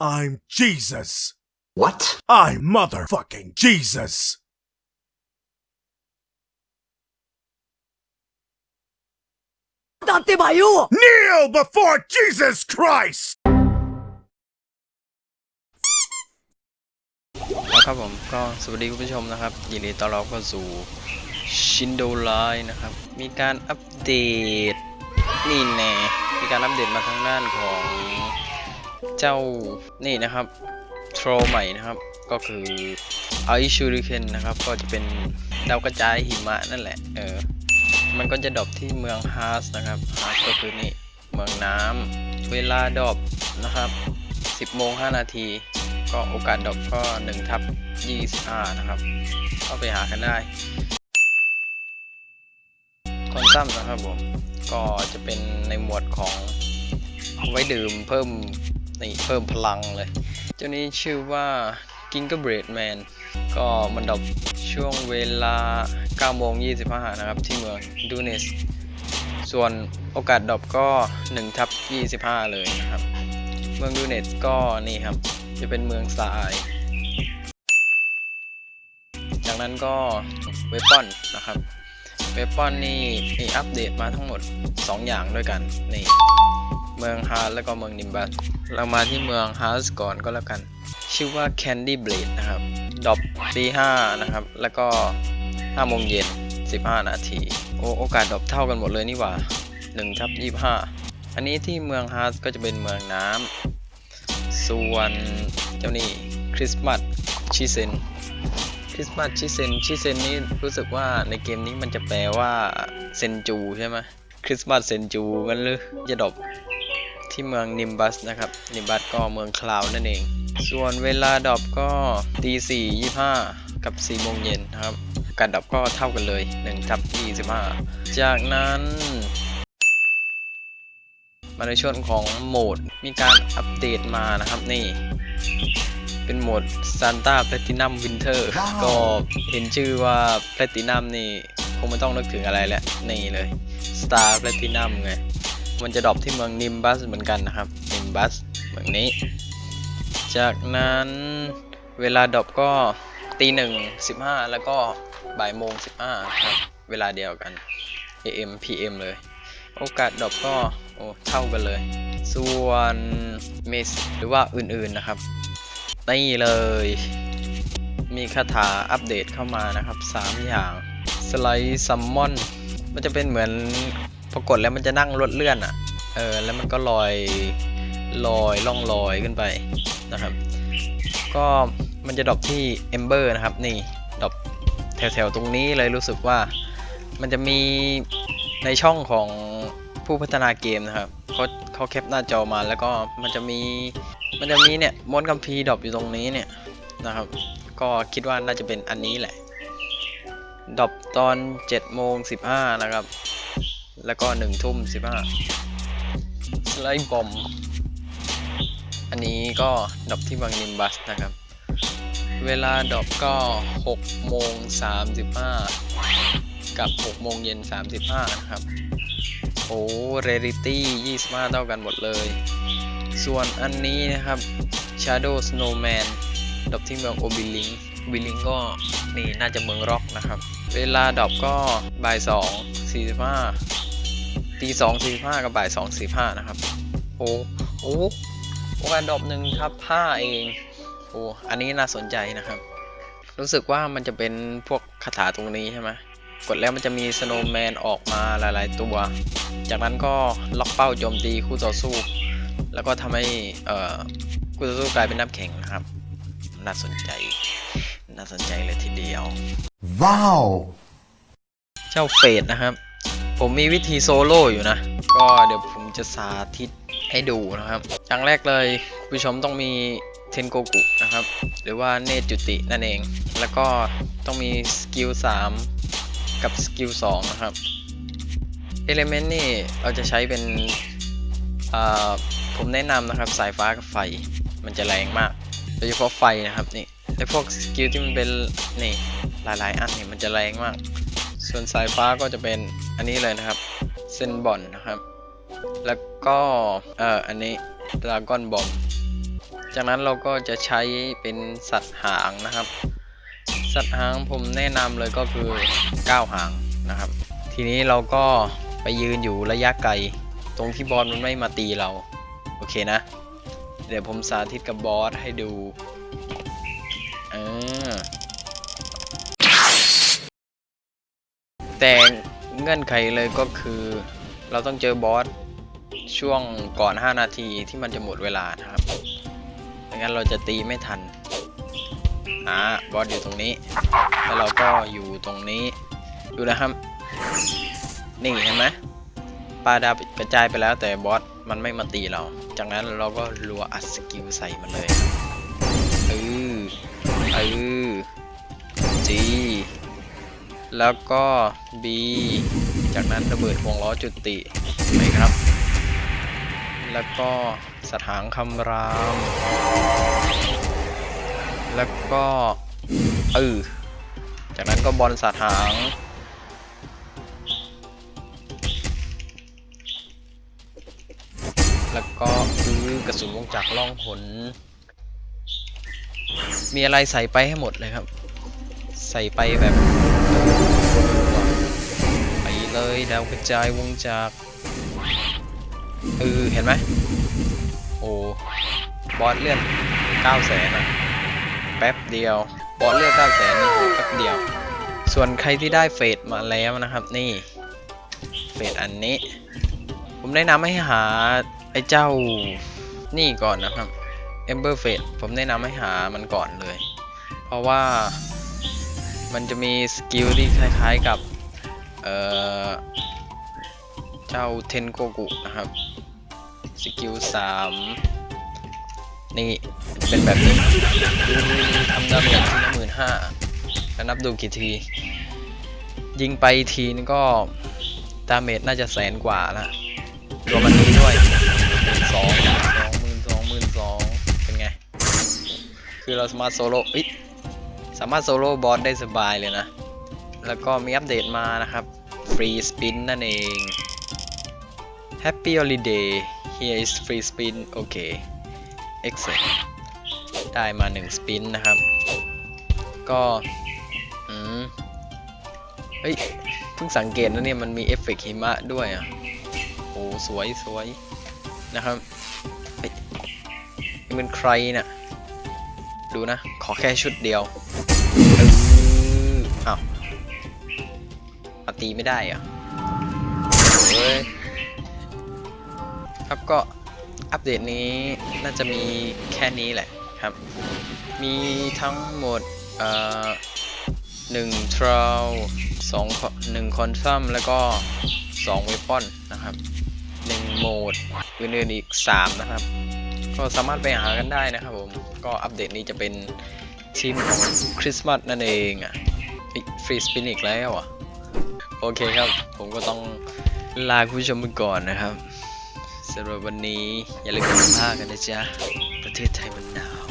I'm Jesus. What? I'm motherfucking Jesus. Kneel before Jesus Christ! แล้วครับผมก็สวัสดีคุณผู้ชมนะครับยินดีต้อนรับเข้าสู่ชินโดไลน์นะครับ มีการอัปเดต นี่แน่มีการอัปเดตมาทางด้านของ เจ้านี่นะครับโทรใหม่นะครับ ก็คือไอชูริเคนนะครับ ก็จะเป็นดาวกระจายหิมะนั่นแหละเออมันก็จะดรอปที่เมืองฮาร์สนะครับฮาร์สก็คือนี่เมืองน้ำเวลาดรอปนะครับ 10โมง5นาทีก็โอกาสดรอปก็1ทับ25นะครับเข้าไปหากันได้คอนซัมนะครับผมก็จะเป็นในหมวดของไว้ดื่มเพิ่ม นี่เพิ่มพลังเลย เจ้านี้ชื่อว่า Gingerbread Man ก็มันดรอปช่วงเวลา9โมง25 นะครับ ที่เมืองดูเนส ส่วนโอกาสดรอปก็1ทับ25 เลยนะครับ เมืองดูเนสก็นี่ครับ จะเป็นเมืองทราย จากนั้นก็เวปอนนะครับ เวปอนนี่มีอัปเดตมาทั้งหมด 2 อย่างด้วยกัน นี่ เมืองฮาร์แล้วก็เมืองนิมบัสเรามาที่เมืองฮาร์สก่อนก็แล้วกัน ชื่อว่า Candy Blade นะครับดอปตี5นะครับ แล้วก็5โมงเย็น15นาที โอโอกาสดอปเท่ากันหมดเลยนี่หว่า1ทับ25อันนี้ที่เมืองฮาร์สก็จะเป็นเมืองน้ำส่วนเจ้านี่คริสต์มาสชิเซนคริสต์มาสชิเซนชิเซนนี่รู้สึกว่าในเกมนี้มันจะแปลว่าเซนจูใช่ไหมคริสต์มาสเซนจูกันหรือจะดรอป ที่เมืองนิมบัสนะครับ นิมบัสก็เมืองคลาวนั่นเอง ส่วนเวลาดรอปก็ตีสี่ยี่ห้ากับ4โมงเย็นนะครับการดรอปก็เท่ากันเลย1ทับ25 จากนั้น มาในช่วงของโหมดมีการอัปเดตมานะครับนี่ เป็นโหมด Santa Platinum Winter ว้าวก็เห็นชื่อว่า Platinum นี่ คงไม่ต้องนึกถึงอะไรแล้ว นี่เลย Star Platinum ไง มันจะดรอปที่เมือง Nimbus เหมือนกันนะครับ Nimbus เมืองนี้ จากนั้นเวลาดรอปก็ตีหนึ่งสิบห้าแล้วก็บ่ายโมงสิบห้าครับเวลาเดียวกัน AM PM เลย โอกาสดรอปก็โอ้เท่ากันเลย ส่วนเมสหรือว่าอื่นๆนะครับนี่เลย มีคาถาอัปเดตเข้ามานะครับ 3 อย่างสไลด์ซัมมอนมันจะเป็นเหมือน พอกดแล้วมันจะนั่งรถเลื่อนอะ่ะ เออ แล้วมันก็ลอยลอยล่องลอยขึ้นไปนะครับ ก็มันจะดรอปที่ Ember นะครับ นี่ดรอปแถวๆตรงนี้เลยรู้สึกว่า มันจะมีในช่องของผู้พัฒนาเกมนะครับเขาเขาแคปหน้าจอมาแล้วก็มันจะมีมันจะมีเนี่ยมอนคัมพีดรอปอยู่ตรงนี้เนี่ยนะครับ ก็คิดว่าน่าจะเป็นอันนี้แหละดรอปตอน7โมง15นะครับ แล้วก็1ทุ่ม15สไลด์บอม อันนี้ก็ดรอปที่บางนิมบัสนะครับ เวลาดรอปก็6โมง35 กับ6โมงเย็น 35 นะครับ โอ้เรริตี้25 เท่ากันหมดเลย ส่วนอันนี้นะครับ Shadow Snowman ดรอปที่เมืองโอบิลิงบิลิงก็นี่น่าจะเมืองร็อกนะครับ เวลาดรอปก็บ่าย2 45 ตี2 45กับบ่าย2 45นะครับ โอ้โอ้โอกาสดรอปหนึ่งทับ5เองโอ้อันนี้น่าสนใจนะครับ รู้สึกว่ามันจะเป็นพวกคาถาตรงนี้ใช่ไหมกดแล้วมันจะมีสโนว์แมนออกมาหลาย ๆ ตัว จากนั้นก็ล็อกเป้าโจมตีคู่ต่อสู้ แล้วก็ทำให้เอ่อคู่ต่อสู้กลายเป็นน้ำแข็งนะครับ น่าสนใจ น่าสนใจเลยทีเดียว Wow! เจ้าเฟดนะครับ ผมมีวิธีโซโล่อยู่นะ ก็เดี๋ยวผมจะสาธิตให้ดูนะครับ อย่างแรกเลยคุณผู้ชมต้องมีเทนโกกุนะครับ หรือว่าเนจุตินั่นเอง แล้วก็ต้องมีสกิล3กับสกิล2นะครับเอเลเมนต์นี่เราจะใช้เป็นอ่าผมแนะนำนะครับสายฟ้ากับไฟมันจะแรงมาก โดยเฉพาะไฟนะครับนี่ไอพวกสกิลที่มันเป็นนี่หลายๆ อันนี่มันจะแรงมาก ส่วนสายฟ้าก็จะเป็น อันนี้เลยนะครับเซนบอนนะครับ แล้วก็เอ่ออันนี้ดราก้อนบอมจากนั้นเราก็จะใช้เป็นสัตว์หางนะครับ สัตว์หางผมแนะนำเลยก็คือก้าวหางนะครับ ทีนี้เราก็ไปยืนอยู่ระยะไกล ตรงที่บอสมันไม่มาตีเรา โอเคนะ เดี๋ยวผมสาธิตกับบอสให้ดูเออแต่ เงื่อนไขเลยก็คือ เราต้องเจอบอสช่วงก่อน 5 นาทีที่มันจะหมดเวลานะครับไม่งั้นเราจะตีไม่ทันอ่าบอสอยู่ตรงนี้ แล้วเราก็อยู่ตรงนี้ ดูนะครับ นี่เห็นไหมปลาดาวกระจายไปแล้วแต่บอสมันไม่มาตีเรา จากนั้นเราก็รัวอัดสกิลใส่มันเลยเออเออ G แล้วก็ B จากนั้นระเบิดวงล้อจุติไหมครับ แล้วก็สถางคำราม แล้วก็เออจากนั้นก็บอลสาดหางแล้วก็คือกระสุนวงจักรล่องหนมีอะไรใส่ไปให้หมดเลยครับ ใส่ไปแบบไปเลยดาวกระจายวงจักเออเห็นไหมโอ้บอสเลื่อน9แสนอะแป๊บเดียวบอสเลื่อก9แสนนี่แป๊บเดียว ส่วนใครที่ได้เฟดมาแล้วนะครับนี่เฟดอันนี้ ผมแนะนำให้หาไอ้เจ้านี่ก่อนนะครับ Ember f a d e ผมแนะนำให้หามันก่อนเลย เพราะว่า มันจะมีสกิลที่คล้ายๆกับ เอ่อ เจ้าเทนโกกุนะครับ สกิล3นี่ เป็นแบบนี้ดูทำดาเมจทีละหมื่นห้าแล้วนับดูกี่ที ยิงไปทีนก็ดาเมจน่าจะแสนกว่าละรวมอันนี้ด้วยสองสองหมื่นสองหมื่นสองเป็นไง คือเราสามารถโซโล่ามารถโซโล่บอสได้สบายเลยนะ แล้วก็มีอัปเดตมานะครับ ฟรีสปินนั่นเอง Happy Holiday here is free spin โอเค excellent ได้มา1สปินนะครับ ก็อืมเฮ้ย เพิ่งสังเกตนะเนี่ย มันมีเอฟเฟกต์หิมะด้วยอะ โอ้ สวยสวยนะครับเฮ้ยนี่มันใครน่ะ ดูนะ ขอแค่ชุดเดียว เอาตีไม่ได้เหรอะเฮ้ยครับก็อัปเดตนี้น่าจะมีแค่นี้แหละครับ มีทั้งหมดเอ่อหนึ่งทราวสองหนึ่งคอนซัมแล้วก็สองเวปอนนะครับหนึ่งโหมดอื่นๆอีกสามนะครับ ก็สามารถไปหากันได้นะครับผม ก็อัปเดตนี้จะเป็นทีมของคริสต์มาสนั่นเองอะฟรีสปินอีกแล้วอะ โอเคครับ ผมก็ต้องลาคุณผู้ชมไปก่อนนะครับสำหรับวันนี้ อย่าลืมกินผ้ากันนะจ๊ะ ประเทศไทยมันหนาว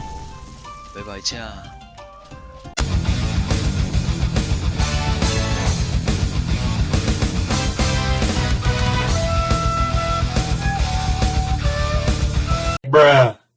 บ๊ายบายจ้า bruh